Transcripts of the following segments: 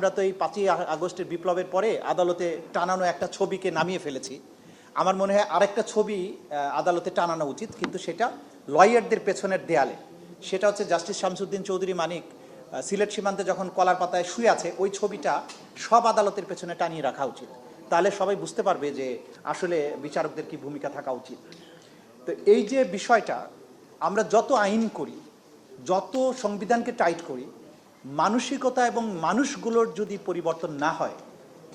আমরা তো এই পাঁচই আগস্টের বিপ্লবের পরে আদালতে টানানো একটা ছবিকে নামিয়ে ফেলেছি। আমার মনে হয় আরেকটা ছবি আদালতে টানানো উচিত, কিন্তু সেটা লয়ারদের পেছনের দেয়ালে। সেটা হচ্ছে জাস্টিস শামসুদ্দিন চৌধুরী মানিক সিলেট সীমান্তে যখন কলার পাতায় শুয়ে আছে, ওই ছবিটা সব আদালতের পেছনে টানিয়ে রাখা উচিত। তাহলে সবাই বুঝতে পারবে যে আসলে বিচারকদের কি ভূমিকা থাকা উচিত। তো এই যে বিষয়টা, আমরা যত আইন করি, যত সংবিধানকে টাইট করি মানসিকতা এবং মানুষগুলোর যদি পরিবর্তন না হয়,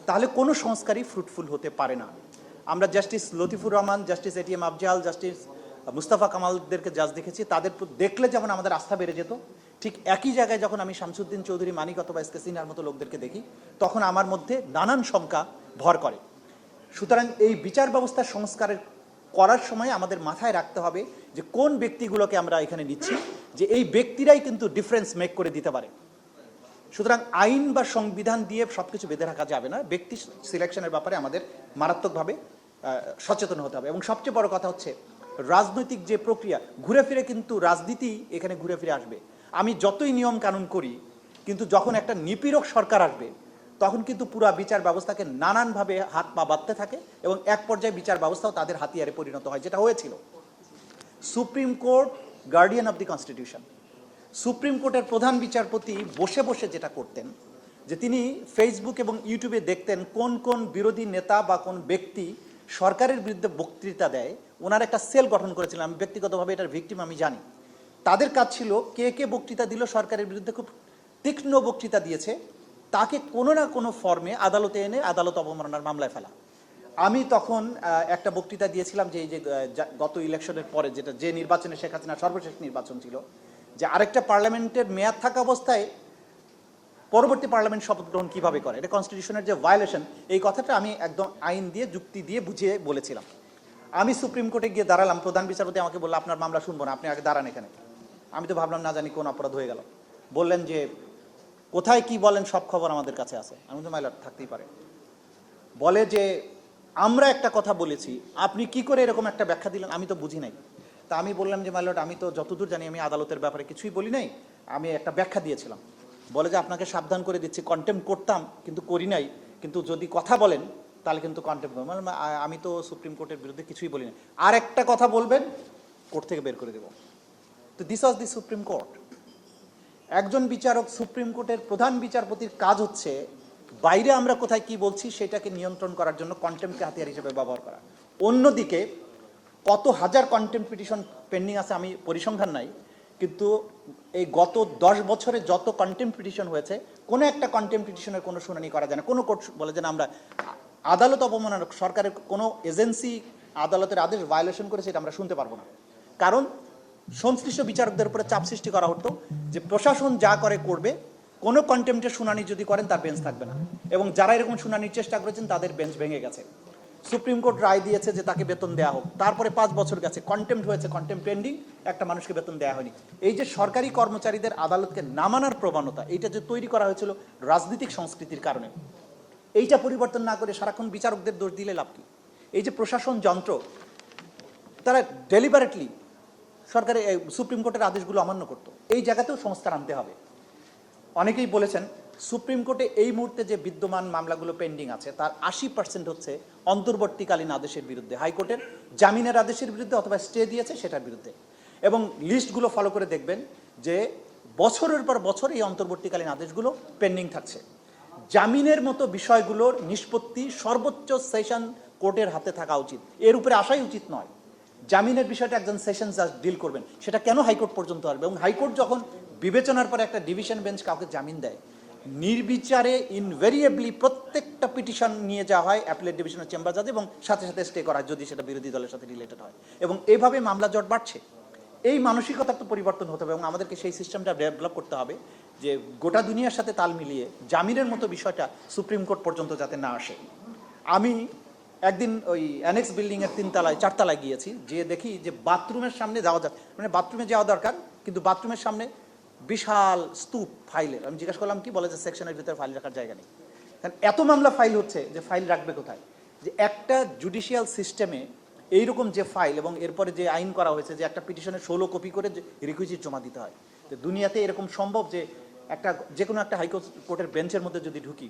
তাহলে কোনো সংস্কারই ফ্রুটফুল হতে পারে না। আমরা justice Latifur Rahman justice ATM Afzal justice Mustafa কামালদেরকে জাজ দেখেছি, তাদের দেখলে যেমন আমাদের আস্থা বেড়ে যেত, ঠিক একই জায়গায় যখন আমি শামসুদ্দিন চৌধুরী, মানিক অথবা এসকে সিনহার মতো লোকদেরকে দেখি, তখন আমার মধ্যে নানান শঙ্কা ভর করে। সুতরাং এই বিচার ব্যবস্থা সংস্কারের করার সময় আমাদের মাথায় রাখতে হবে যে কোন ব্যক্তিগুলোকে আমরা এখানে নিচ্ছি, যে এই ব্যক্তিরাই কিন্তু ডিফারেন্স মেক করে দিতে পারে। সুতরাং আইন বা সংবিধান দিয়ে সবকিছু বেঁধে রাখা যাবে না। ব্যক্তি সিলেকশনের ব্যাপারে আমাদের মারাত্মকভাবে সচেতন হতে হবে। এবং সবচেয়ে বড় কথা হচ্ছে, রাজনৈতিক যে প্রক্রিয়া, ঘুরে ফিরে কিন্তু রাজনীতি এখানে ঘুরে ফিরে আসবে। আমি যতই নিয়ম কানুন করি, কিন্তু যখন একটা নিপীড়ক সরকার আসবে, তখন কিন্তু পুরা বিচার ব্যবস্থাকে নানানভাবে হাত পা বাঁধতে থাকে এবং এক পর্যায়ে বিচার ব্যবস্থাও তাদের হাতিয়ারে পরিণত হয়, যেটা হয়েছিল। Supreme court guardian of the constitution supreme কোর্টের প্রধান বিচারপতি বসে বসে যেটা করতেন, যে তিনি ফেসবুক এবং ইউটিউবে দেখতেন কোন কোন বিরোধী নেতা বা কোন ব্যক্তি সরকারের বিরুদ্ধে বক্তৃতা দেয়। ওনার একটা সেল গঠন করেছিলেন, আমি ব্যক্তিগতভাবে এটার ভিকটিম আমি জানি। তাদের কাজ ছিল কে কে বক্তৃতা দিল সরকারের বিরুদ্ধে, খুব তীক্ষ্ণ বক্তৃতা দিয়েছে। তাকে কোনো না কোনো ফর্মে আদালতে এনে আদালত অবমাননার মামলায় ফেলা। আমি তখন একটা বক্তৃতা দিয়েছিলাম যে এই যে গত ইলেকশনের পরে যেটা যে নির্বাচনে শেখ হাসিনা সর্বশেষ নির্বাচন ছিল যে আরেকটা পার্লামেন্টের মেয়াদ থাকা অবস্থায় পরবর্তী পার্লামেন্ট শপথ গ্রহণ কীভাবে করে? এটা কনস্টিটিউশনের যে ভায়োলেশন এই কথাটা আমি একদম আইন দিয়ে, যুক্তি দিয়ে বুঝিয়ে বলেছিলাম। আমি সুপ্রিম কোর্টে গিয়ে দাঁড়ালাম, প্রধান বিচারপতি আমাকে বলল, আপনার মামলা শুনব না, আপনি আগে দাঁড়ান এখানে। আমি তো ভাবলাম, না জানি কোন অপরাধ হয়ে গেল। বললেন যে, কোথায় কি বলেন, সব খবর আমাদের কাছে আছে। আমি তো মাইলট থাকতেই পারে। বলে যে, আমরা একটা কথা বলেছি, আপনি কি করে এরকম একটা ব্যাখ্যা দিলেন? আমি তো বুঝি নাই। তা আমি বললাম যে মাইলট আমি তো যতদূর জানি আমি আদালতের ব্যাপারে কিছুই বলি নাই। আমি একটা ব্যাখ্যা দিয়েছিলাম। বলে যে, আপনাকে সাবধান করে দিচ্ছি। কন্টেম্প করতাম, কিন্তু করি নাই। কিন্তু যদি কথা বলেন, তাহলে কিন্তু কন্টেম্প করব। মানে আমি তো সুপ্রিম কোর্টের বিরুদ্ধে কিছুই বলি না আর একটা কথা বলবেন, কোর্ট থেকে বের করে দেবো। তো this was the supreme court. একজন বিচারক সুপ্রিম কোর্টের প্রধান বিচারপতির কাজ হচ্ছে, বাইরে আমরা কোথায় কি বলছি, সেটাকে নিয়ন্ত্রণ করার জন্য কন্টেম্পকে হাতিয়ার হিসেবে ব্যবহার করা। অন্যদিকে কত হাজার কন্টেম্প পিটিশন পেন্ডিং আছে আমি পরিসংখ্যান নাই, কিন্তু এই গত দশ বছরে যত কন্টেম্প পিটিশন হয়েছে, কোনো একটা কন্টেম্প পিটিশনের কোনো শুনানি করা যায় না। কোনো কোর্ট বলে যে আমরা আদালত অবমাননা, সরকারের কোনো এজেন্সি আদালতের আদেশ ভায়োলেশন করেছে, এটা আমরা শুনতে পারব না। কারণ সংশ্লিষ্ট বিচারকদের উপরে চাপ সৃষ্টি করা হতো যে প্রশাসন যা করে করবে, কোনো কন্টেম্পটের শুনানি যদি করেন, তার বেঞ্চ থাকবে না। এবং যারা এরকম শুনানির চেষ্টা করেছেন, তাদের বেঞ্চ ভেঙে গেছে। সুপ্রিম কোর্ট রায় দিয়েছে যে তাকে বেতন দেওয়া হোক। তারপরে পাঁচ বছর গেছে কন্টেম্প হয়েছে কন্টেম্প পেন্ডিং একটা মানুষকে বেতন দেওয়া হয়নি। এই যে সরকারি কর্মচারীদের আদালতকে নামানোর প্রবণতা, এইটা যে তৈরি করা হয়েছিল রাজনৈতিক সংস্কৃতির কারণে। এইটা পরিবর্তন না করে সারাক্ষণ বিচারকদের দোষ দিলে লাভ কি? এই যে প্রশাসন যন্ত্র, তারা ডেলিবারেটলি সরকারের সুপ্রিম কোর্টের আদেশগুলো অমান্য করতো। এই জায়গাতেও সংস্কার আনতে হবে। অনেকেই বলেছেন সুপ্রিম কোর্টে এই মুহূর্তে যে বিদ্যমান মামলাগুলো পেন্ডিং আছে, তার আশি পার্সেন্ট হচ্ছে অন্তর্বর্তীকালীন আদেশের বিরুদ্ধে। হাইকোর্টের জামিনের আদেশের বিরুদ্ধে অথবা স্টে দিয়েছে সেটার বিরুদ্ধে। এবং লিস্টগুলো ফলো করে দেখবেন যে বছরের পর বছর এই অন্তর্বর্তীকালীন আদেশগুলো পেন্ডিং থাকছে। জামিনের মতো বিষয়গুলোর নিষ্পত্তি সর্বোচ্চ সেশন কোর্টের হাতে থাকা উচিত। এর উপরে আসাই উচিত নয়। জামিনের বিষয়টা একজন সেশন জাজ ডিল করবেন। সেটা কেন হাইকোর্ট পর্যন্ত আসবে? এবং হাইকোর্ট যখন বিবেচনার পরে একটা ডিভিশন বেঞ্চ কাউকে জামিন দেয় নির্বিচারে ইনভেরিয়েবলি প্রত্যেকটা পিটিশন নিয়ে যাওয়া হয় অ্যাপিলেট ডিভিশনের চেম্বার জাজ এবং সাথে সাথে স্টে করা যদি সেটা বিরোধী দলের সাথে রিলেটেড হয়। এবং এইভাবে মামলা জট বাড়ছে। এই মানসিকতার তো পরিবর্তন হতে হবে, এবং আমাদেরকে সেই সিস্টেমটা ডেভেলপ করতে হবে যে গোটা দুনিয়ার সাথে তাল মিলিয়ে জামিনের মতো বিষয়টা সুপ্রিম কোর্ট পর্যন্ত যাতে না আসে। আমি একদিন ওই অ্যানেক্স বিল্ডিংয়ের তিনতলায়, চারতলায় গিয়েছি যে দেখি যে বাথরুমের সামনে যাওয়া যায় মানে বাথরুমে যাওয়া দরকার, কিন্তু বাথরুমের সামনে বিশাল স্তূপ ফাইলের। আমি জিজ্ঞাসা করলাম, কি বলে যে সেকশনের ভিতরে ফাইল রাখার জায়গা নেই? কারণ এত মামলা ফাইল হচ্ছে যে ফাইল রাখবে কোথায়? যে একটা জুডিশিয়াল সিস্টেমে এইরকম যে ফাইল এবং এরপরে যে আইন করা হয়েছে যে একটা পিটিশনের ষোলো কপি করে রিকুইজিট জমা দিতে হয়। তো দুনিয়াতে এরকম সম্ভব যে একটা যে কোনো একটা কোর্টের বেঞ্চের মধ্যে যদি ঢুকি